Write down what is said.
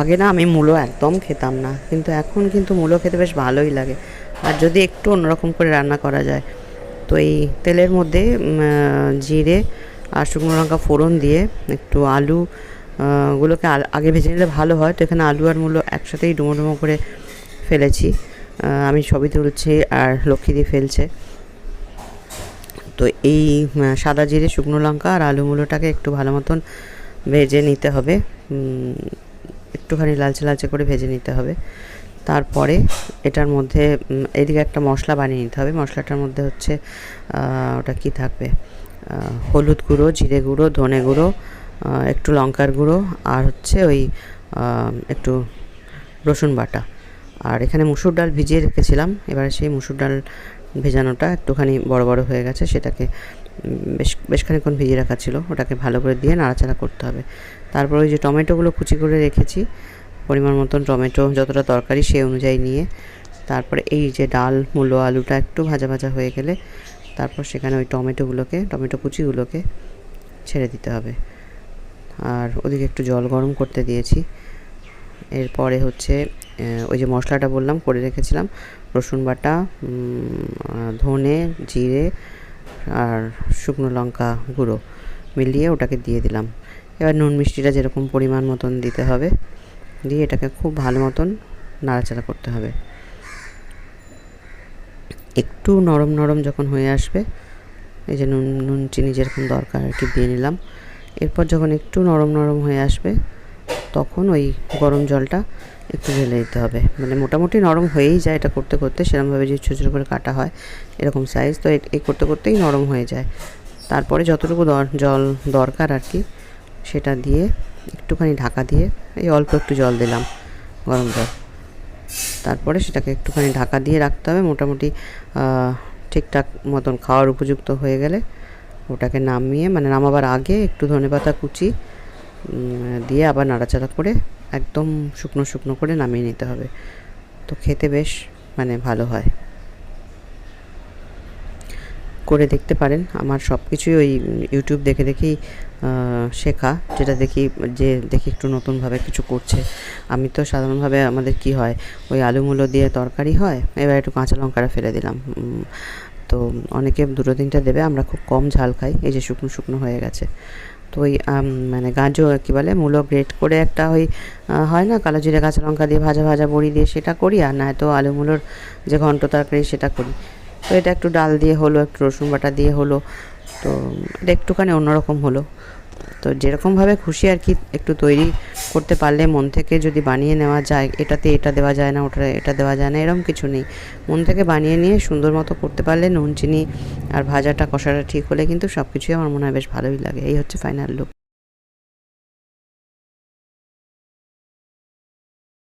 আগে না আমি মূলো একদম খেতাম না, কিন্তু এখন কিন্তু মূলো খেতে বেশ ভালোই লাগে। আর যদি একটু অন্যরকম করে রান্না করা যায়, তো এই তেলের মধ্যে জিরে আর শুকনো লঙ্কা ফোড়ন দিয়ে একটু আলু গুলোকে আগে ভেজে নিলে ভালো হয়। তো এখানে আলু আর মূলো একসাথেই ডুমো ডুমো করে ফেলেছি। আমি সবই তুলছি আর লক্ষ্মীদি ফেলছে। তো এই সাদা জিরে, শুকনো লঙ্কা আর আলু মূলোটাকে একটু ভালো মতন ভেজে নিতে হবে। একটুখানি লালচে লালচে করে ভেজে নিতে হবে। তারপরে এটার মধ্যে এদিকে একটা মশলা বানিয়ে নিতে হবে। মশলাটার মধ্যে হচ্ছে ওটা কি থাকবে? হলুদ গুঁড়ো, জিরে গুঁড়ো, ধনে গুঁড়ো একটু লঙ্কার গুঁড়ো আর হচ্ছে ওই একটু রসুন বাটা। আর এখানে মুসুর ডাল ভিজিয়ে রেখেছিলাম। এবারে সেই মুসুর ডাল ভেজানোটা একটুখানি বড় বড় হয়ে গেছে, সেটাকে বেশ বেশ খানিক্ষণ ভিজিয়ে রাখা ছিল। ওটাকে ভালো করে দিয়ে নাড়াচাড়া করতে হবে। তারপর ওই যে টমেটোগুলো কুচি করে রেখেছি, পরিমাণ মতন টমেটো যতটা তরকারি সেই অনুযায়ী নিয়ে। তারপরে এই যে ডাল, মূলো, আলুটা একটু ভাজা ভাজা হয়ে গেলে তারপর সেখানে ওই টমেটোগুলোকে, টমেটো কুচিগুলোকে ছেড়ে দিতে হবে। আর ওদিকে একটু জল গরম করতে দিয়েছি। এরপরে হচ্ছে ওই যে মশলাটা বললাম, করে রেখেছিলাম। রসুন বাটা ধনে, জিরে আর শুকনো লঙ্কা গুঁড়ো মিলিয়ে ওটাকে দিয়ে দিলাম। এবার নুন মিষ্টিটা যেরকম পরিমাণ মতন দিতে হবে, দিয়ে এটাকে খুব ভালো মতন নাড়াচাড়া করতে হবে। একটু নরম নরম যখন হয়ে আসবে, এই যে নুন নুন চিনি যেরকম দরকার আর কি দিয়ে নিলাম। এরপর যখন একটু নরম নরম হয়ে আসবে তখন ওই গরম জলটা একটু ঢেলে দিতে হবে। মানে মোটামুটি নরম হয়েই যায় এটা করতে করতে সেরকমভাবে যে ছোটো ছোটো করে কাটা হয় এরকম সাইজ তো এই করতে করতেই নরম হয়ে যায়। তারপরে যতটুকু জল দরকার আর কি সেটা দিয়ে একটুখানি ঢাকা দিয়ে এই অল্প একটু জল দিলাম গরম জল। তারপরে সেটাকে একটুখানি ঢাকা দিয়ে রাখতে হবে। মোটামুটি ঠিকঠাক মতন খাওয়ার উপযুক্ত হয়ে গেলে ওটাকে নামিয়ে মানে নামাবার আগে একটু ধনেপাতা কুচি উম, দিয়ে আবার নাড়াচাড়া করে একদম শুকনো শুকনো করে নামিয়ে নিতে হবে। তো খেতে বেশ মানে ভালো হয়। করে দেখতে পারেন। আমার সব কিছুই ওই ইউটিউব দেখে আহ, শেখা। যেটা দেখি যে দেখি একটু নতুনভাবে কিছু করছে। আমি তো সাধারণভাবে আমাদের কি হয় ওই আলু মূলো দিয়ে তরকারি হয় এবার একটু কাঁচা লঙ্কাটা ফেলে দিলাম। তো অনেকে দুটো তিনটা দেবে, আমরা খুব কম ঝাল খাই, এই যে শুকনো শুকনো হয়ে গেছে। তো ওই মানে গাজর, কী বলে, মূলো গ্রেট করে একটা ওই হয় না, কালো জিরে, কাঁচা লঙ্কা দিয়ে ভাজা ভাজা বড়ি দিয়ে সেটা করি, আর না তো আলু মূলোর যে ঘন্ট তরকারি সেটা করি। তো এটা একটু ডাল দিয়ে হলো, একটু রসুন বাটা দিয়ে হলো, তো এটা একটুখানি অন্যরকম হলো। তো যেরকমভাবে খুশি আর কি একটু তৈরি করতে পারলে মন থেকে যদি বানিয়ে নেওয়া যায়, এটাতে এটা দেওয়া যায় না ওটা এটা দেওয়া যায় না এরকম কিছু নেই। মন থেকে বানিয়ে নিয়ে সুন্দর মতো করতে পারলে নুন, চিনি আর ভাজাটা, কষাটা ঠিক হলে কিন্তু সব কিছুই আমার মনে হয় বেশ ভালোই লাগে। এই হচ্ছে ফাইনাল লুক